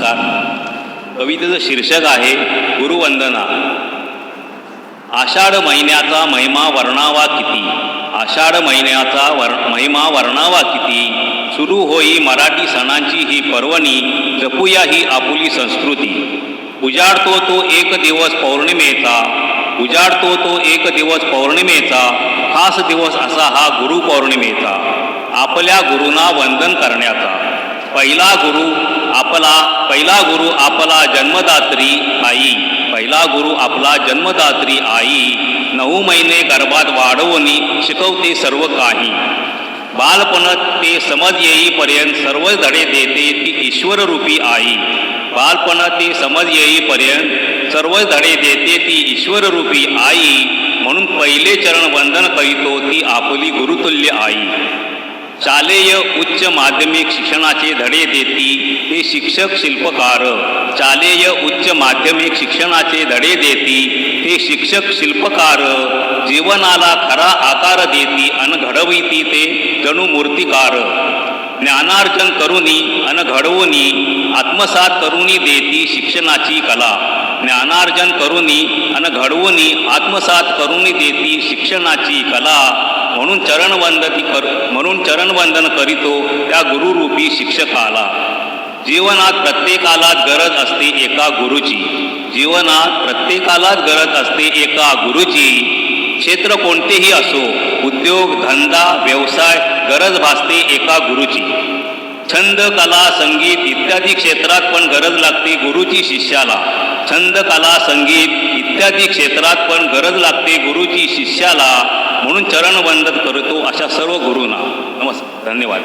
नमस्कार कवितेचं शीर्षक आहे गुरुवंदना. आषाढ महिन्याचा महिमा वर्णावा किती? आषाढ महिन्याचा वर महिमा वर्णावा किती? सुरू होई मराठी सणांची ही पर्वणी जपूया ही आपुली संस्कृती. उजाडतो तो एक दिवस पौर्णिमेचा उजाडतो तो एक दिवस पौर्णिमेचा खास दिवस असा हा गुरुपौर्णिमेचा आपल्या गुरूंना वंदन करण्याचा. पहिला गुरु आपला पहिला गुरु आपला जन्मदात्री आई. पहिला गुरु आपला जन्मदात्री आई. नऊ महिने गर्भात वाढवणी शिकवते सर्व काही. बालपणात ते समज येईपर्यंत सर्व धडे देते ती ईश्वररूपी आई. बालपणात ते समज येईपर्यंत सर्व धडे देते ती ईश्वररूपी आई. म्हणून पहिले चरण वंदन करीतो ती आपली गुरुतुल्य आई. शालेय उच्च माध्यमिक शिक्षणाचे धडे देती ते शिक्षक शिल्पकार. शालेय उच्च माध्यमिक शिक्षणाचे धडे देती ते शिक्षक शिल्पकार. जीवनाला खरा आकार देती अन घडविती ते जणू मूर्तिकार. ज्ञानार्जन करुनी अन घडवणी आत्मसात करुनी देती शिक्षणाची कला. ज्ञानार्जन करुनी अन घडवणी आत्मसात करुणी देती शिक्षणाची कला. म्हणून चरणवंदती कर म्हणून चरणवंदन करीतो त्या गुरुरूपी शिक्षकाला. जीवनात प्रत्येकालाच गरज असते एका गुरुची. जीवनात प्रत्येकालाच गरज असते एका गुरुची. क्षेत्र कोणतेही असो उद्योग धंदा व्यवसाय गरज भासते एका गुरुची. छंद कला संगीत इत्यादी क्षेत्रात पण गरज लागते गुरुची शिष्याला. छंद कला संगीत इत्यादी क्षेत्रात पण गरज लागते गुरुची शिष्याला. म्हणून चरणवंदन करतो अशा सर्व गुरूंना. नमस्कार. धन्यवाद.